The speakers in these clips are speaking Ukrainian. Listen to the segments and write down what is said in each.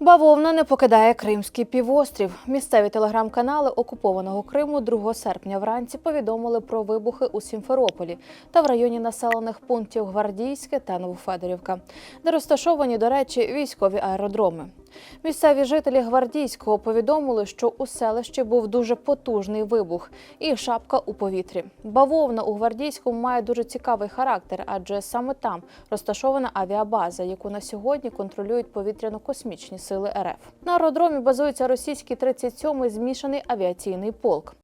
Бавовна не покидає Кримський півострів. Місцеві телеграм-канали окупованого Криму 2 серпня вранці повідомили про вибухи у Сімферополі та в районі населених пунктів Гвардійське та Новофедорівка, де розташовані, до речі, військові аеродроми. Місцеві жителі Гвардійського повідомили, що у селищі був дуже потужний вибух і шапка у повітрі. Бавовна у Гвардійському має дуже цікавий характер, адже саме там розташована авіабаза, яку на сьогодні контролюють повітряно-космічні сили РФ. На аеродромі базується російський 37-й змішаний авіаційний полк.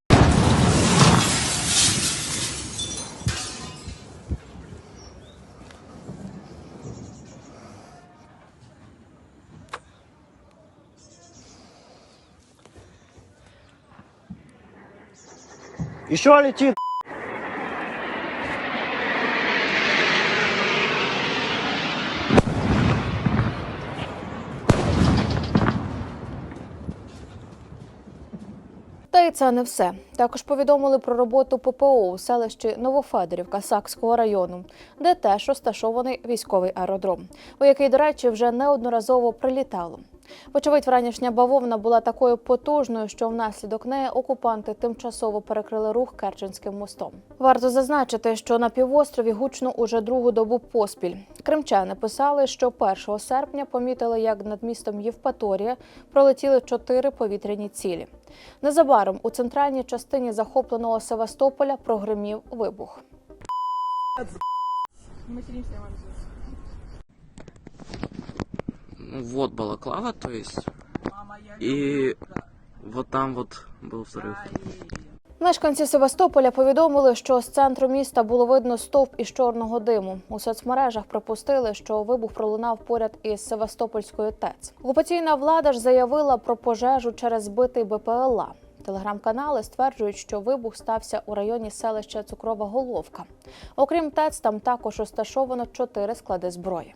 Еще летит. Та й це не все. Також повідомили про роботу ППО у селищі Новофедорівка Сакського району, де теж розташований військовий аеродром, у який, до речі, вже неодноразово прилітало. Вочевидь, вранішня бавовна була такою потужною, що внаслідок неї окупанти тимчасово перекрили рух Керченським мостом. Варто зазначити, що на півострові гучно уже другу добу поспіль. Кримчани писали, що 1 серпня помітили, як над містом Євпаторія пролетіли чотири повітряні цілі. Незабаром у центральній частині захопленого Севастополя прогримів вибух. Здесь. Ну, вот балаклава, то есть. И вот там вот был взрыв. Мешканці Севастополя повідомили, що з центру міста було видно стовп із чорного диму. У соцмережах припустили, що вибух пролунав поряд із Севастопольською ТЕЦ. Окупаційна влада ж заявила про пожежу через збитий БПЛА. Телеграм-канали стверджують, що вибух стався у районі селища Цукрова Головка. Окрім ТЕЦ, там також розташовано чотири склади зброї.